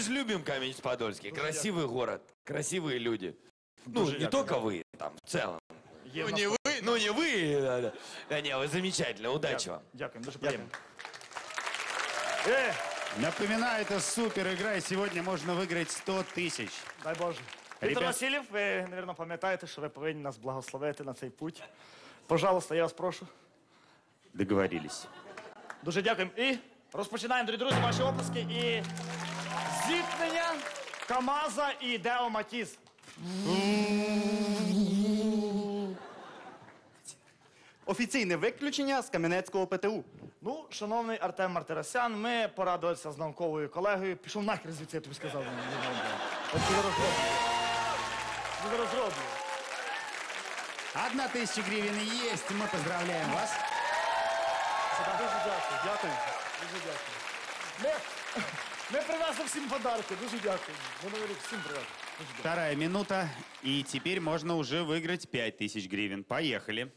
же любим Каменец-Подольский. Красивый город, красивые люди. Ну, Дуже не дякую. только вы, там, в целом. Є в Ну, нас- не вы, ну, не вы. да, да. Да не, вы замечательно, удачи вам. Дякую, дуже приємно. Е, Напоминаю, это супер игра, и сегодня можно выиграть 100 тысяч. дай Боже. Віктор Ребят. Васильєв, ви, мабуть, пам'ятаєте, що ви повинні нас благословити на цей путь. Пожалуйста, я вас прошу. Договорились. Дуже дякуємо. І розпочинаємо, дорогі друзі, ваші оплески. І зіткнення КАМАЗа і Део Матіс. Офіційне виключення з Кам'янецького ПТУ. Ну, шановний Артем Мартиросян, ми порадилися з науковою колегою. Пішов нахер звідси, я тобі сказав. Не, не, не, не. От ти зараз роблю. Ти. Одна тысяча гривен есть, мы поздравляем вас. всім подарки, дуже дякую. Ми говорю, всім привезли. Дуже дякую. Вторая минута, и теперь можно уже выиграть 5000 гривен. Поехали.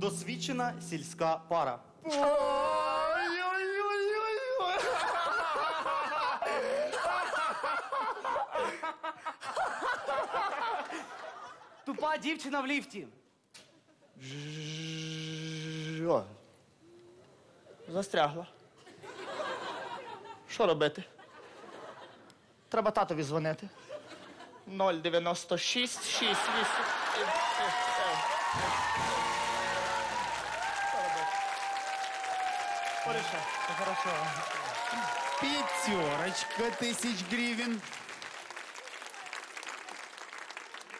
Досвідчена сільська пара. Ой-ой-ой-ой-ой. Тупа дівчина в ліфті. О, застрягла. Що робити? Треба татові дзвонити. 096 68. Порішай, все хорошо. Пятерочка тысяч гривен.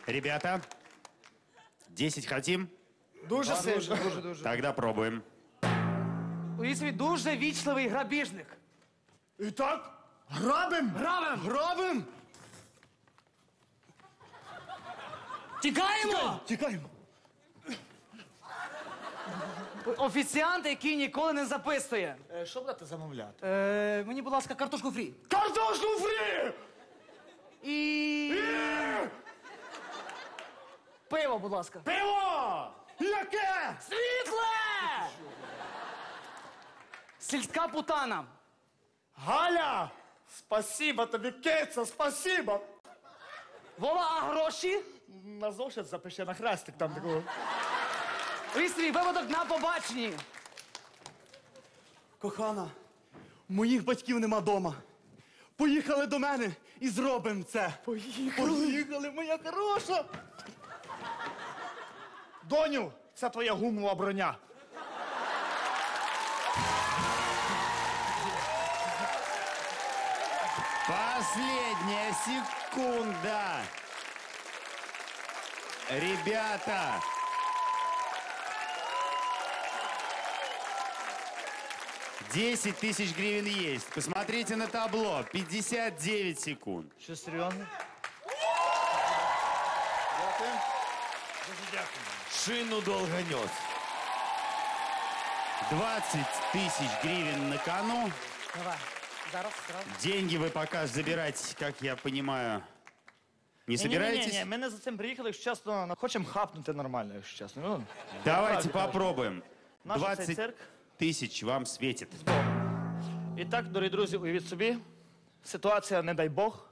Ребята, 10 хотим? Дуже сильно. Тогда пробуем. Уявіть собі, дуже вічливий грабіжник. І так, Грабим! Грабим! Грабим! Тікаємо! Тікаємо! Офіціант, який ніколи не записує. Е, Що будете замовляти? Е, мені, будь ласка, картошку фрі. Картошку фрі! І. Пиво, будь ласка. Пиво! Яке? Світле! Сільська путана. Галя! Спасибо тобі, киця, спасибо! Вова, а гроші? На зошит запиши на хрестик там такого. Собі, випадок на побаченні. Кохана, моїх батьків нема дома. Поїхали до мене і зробимо це. Поїхали. Поїхали, моя хороша. Доню, це твоя гумова броня. Последняя секунда. Ребята. Десять тысяч гривен есть. Посмотрите на табло. 59 секунд. Серйозно? Шину долго нес. 20 тысяч гривен на кону. Давай Зараз, зараз. Деньги вы пока забирать, как я понимаю, не Ні, собираетесь? ні, ні, ми не за цим приїхали, якщо чесно, ну, хочемо хапнути нормально, якщо чесно. Ну, Давайте Правда, правда. попробуем. наш цей 20 цирк. тысяч вам светит. І так, дорогі друзі, уявіть собі, ситуація, не дай Бог.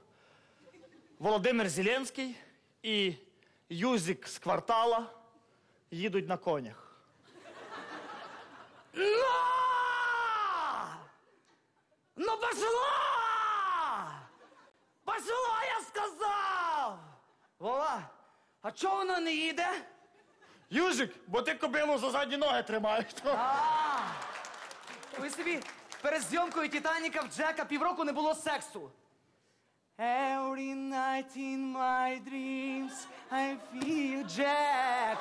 Володимир Зеленський і Юзік з квартала їдуть на конях. Ну А чого вона не їде? Юзік, бо ти кобилу за задні ноги тримаєш. А, ви собі перед зйомкою Титаніка в Джека півроку не було сексу. Every night in my dreams I feel Jack.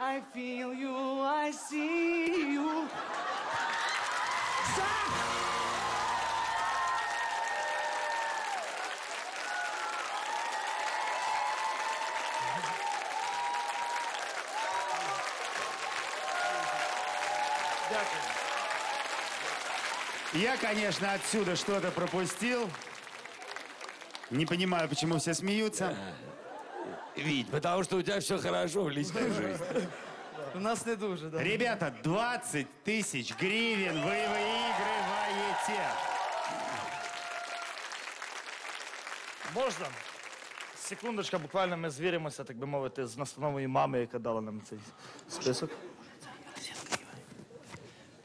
I feel you, I see you. Дякую. Я, конечно, отсюда что-то пропустил. Не понимаю, почему все смеются. Вить, потому что у тебя все хорошо в личной жизни. У нас не дуже, да. Ребята, 20 тысяч гривен вы выигрываете. Можна? Секундочка, буквально ми звіримося, так би мовити, з настановою мами, яка дала нам цей список.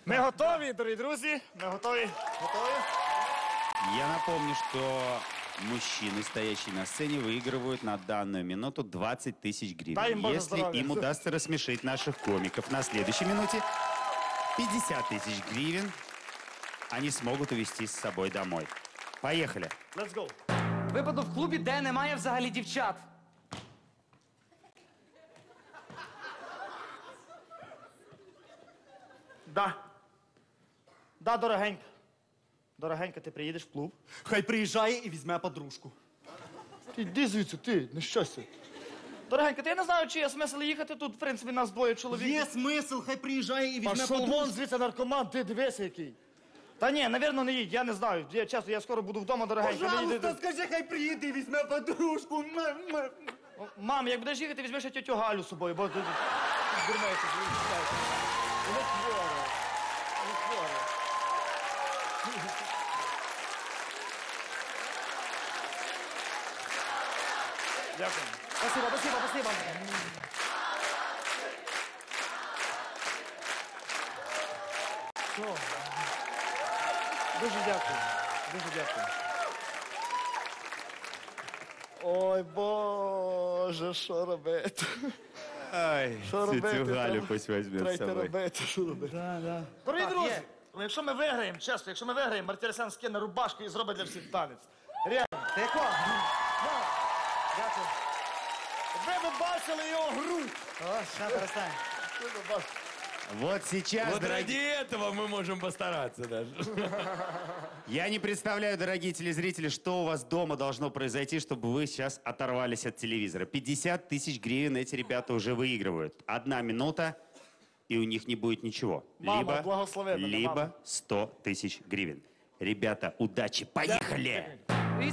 Ми готові, дорогі друзі. Ми готові. Готові? Я напомню, что мужчины, стоящие на сцене, выигрывают на данную минуту 20 тысяч гривен. Дай им Боже Если здоровья. им удастся рассмешить наших комиков на следующей минуте, 50 тысяч гривен они смогут увезти с собой домой. Поехали. Let's go. Випадок в клубі, де немає взагалі дівчат. Да. Да, дорогенька. Дорогенька, ти приїдеш в клуб. Хай приїжджає і візьме подружку. Ти йди звідси, ти, нещастя. Дорогенька, ти я не знаю, чи є смисл їхати тут, в принципі, нас двоє чоловік. Є смисл, хай приїжджає і візьме Пішов вон звідси наркоман, ти дивися який. Та ні, навірно, не їдь, я не знаю. Я чесно, я скоро буду вдома, дорогенька. не їди. Пожалуйста, скажи, хай приїде і візьме подружку. М- м- О, Мам, як будеш їхати, візьми ще тетю Галю з собою, бо ти. Вона хвора. Дякую. Спасибо, спасибо, спасибо. Що? Дуже дякую. Дуже дякую. Ой, Боже, що робити? Ай, Що робити? тетю Галю Треба- пусть возьмет с Треба робити, що робити? Дорогі Так, друзі, є. ну, якщо ми виграємо, чесно, якщо ми виграємо, Мартіросян скине рубашку і зробить для всіх танець. Реально. Тихо. Дякую. Ви б бачили його грудь. О, ще перестань. Ви. Вот сейчас, Вот дорогие... ради этого мы можем постараться даже. Я не представляю, дорогие телезрители, что у вас дома должно произойти, чтобы вы сейчас оторвались от телевизора. 50 тысяч гривен эти ребята уже выигрывают. Одна минута, и у них не будет ничего. Мама, либо, благослови либо мама. 100 тысяч гривен. Ребята, удачи, поехали!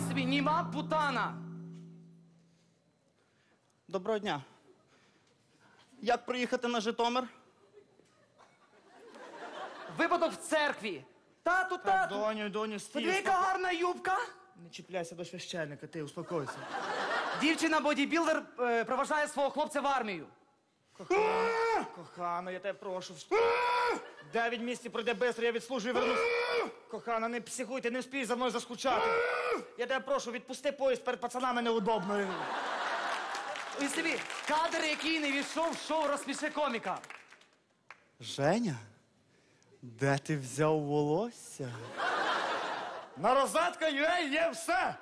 Собі німа путана. Доброго дня. Як приїхати на Житомир? Випадок в церкві. Тату, тату. Доню, доню, стій. Подиви, яка гарна юбка. Не чіпляйся до священника, ти успокойся. Дівчина бодібілдер е, проважає свого хлопця в армію. Кохана, я тебе прошу. Дев'ять місяців пройде швидко, я відслужую і вернусь. Кохана, не психуй, ти не вспієш за мною заскучати. Я тебе прошу, відпусти поїзд, перед пацанами неудобно. Ось собі, кадр, який не війшов в шоу розсміши коміка. Женя, де ти взяв волосся? На розетка UA є все.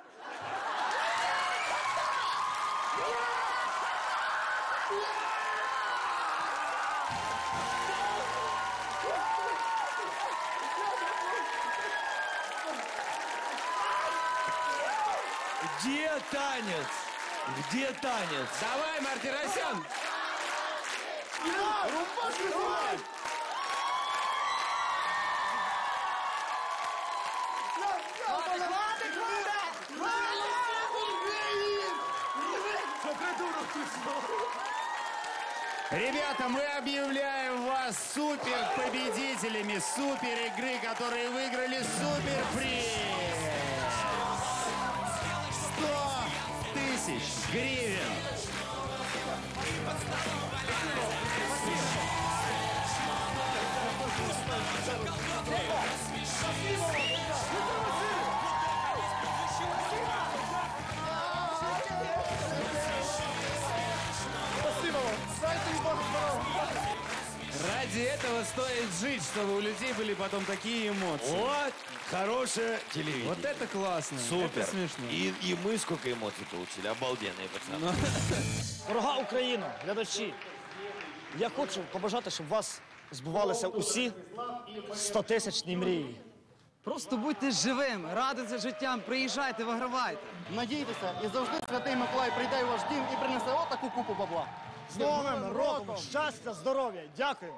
Где танец? Где танец? Давай, Мартиросян! Ребята, мы объявляем вас супер победителями супер игры, которые выиграли супер приз. Тысяч гривен. Ради этого стоит жить, чтобы у людей были потом такие эмоции. Вот, хорошее телевидение. Вот это классно. Супер. Это смешно. И, и мы сколько эмоций получили. Обалденные пацаны. Дорога Україна, глядачі, я хочу побажати, щоб у вас збувалися усі стотисячні мрії. Просто будьте живим, радуйтеся життям, приїжджайте, вигравайте. Надійтеся, і завжди святий Миколай прийде в ваш дім і принесе отаку купу бабла. З Новим роком! Щастя, здоров'я! Дякую!